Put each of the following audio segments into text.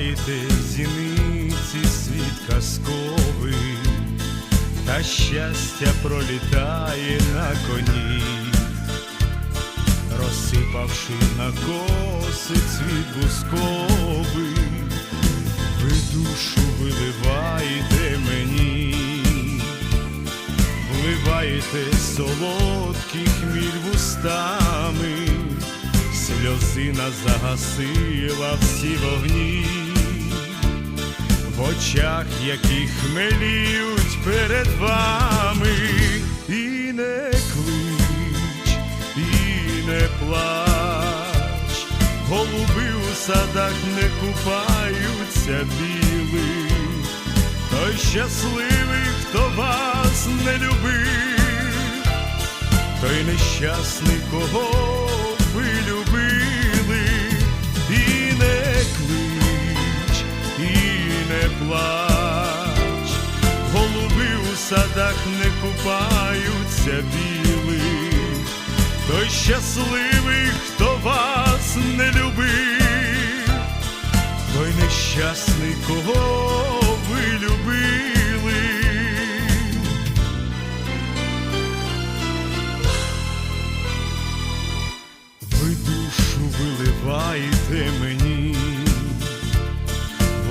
Вливаєте зіниці світ казковий, та щастя пролітає на коні, розсипавши на коси цвіт бусковий, ви душу виливаєте мені, вливаєте солодкий хміль вустами, сльозина загасила всі вогні, очах, які хмеліють перед вами, і не клич, і не плач, голуби у садах не купаються білих, той щасливий, хто вас не любив, той нещасний, кого садах не купаються білих, той щасливий, хто вас не любив, той нещасний, кого ви любили. Ви душу виливаєте мені,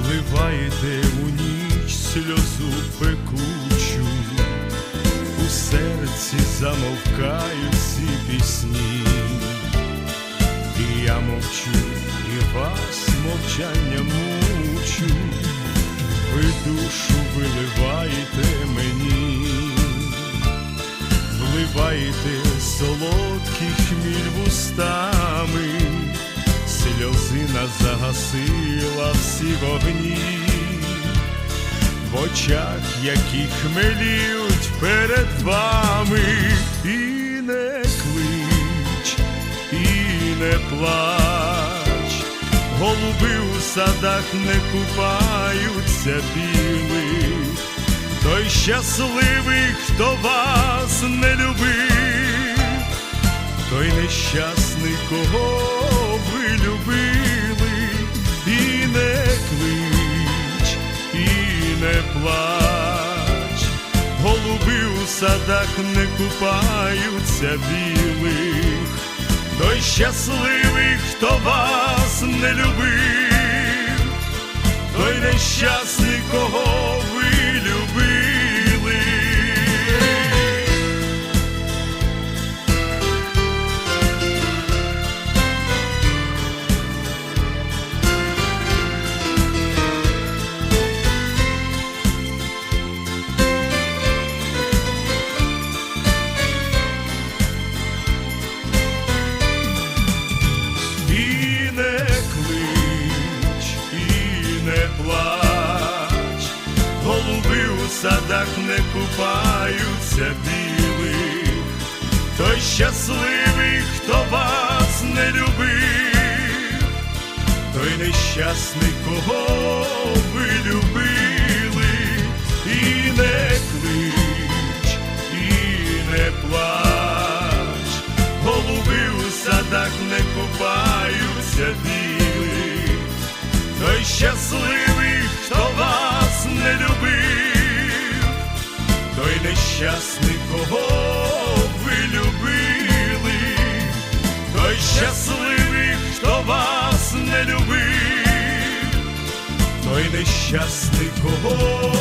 вливаєте у ніч сльозу замовкають ці пісні, і я мовчу, і вас мовчання мучу, ви душу виливаєте мені. Вливаєте солодкий хміль вустами, сльозина загасила всі вогні, в очах, які хмеліють перед вами, і не клич, і не плач, голуби у садах не купаються білих. Той щасливий, хто вас не любив, той нещасний, кого садах не купаються білих, той щасливий, хто вас не любив. Той нещасний, не плач, голуби у садах не купаються білих, той щасливий, хто вас не любив, той нещасний, кого ви любили, той щасливий, хто вас не любив, той нещасний, кого ви любили, той щасливий, хто вас не любив, той нещасний, кого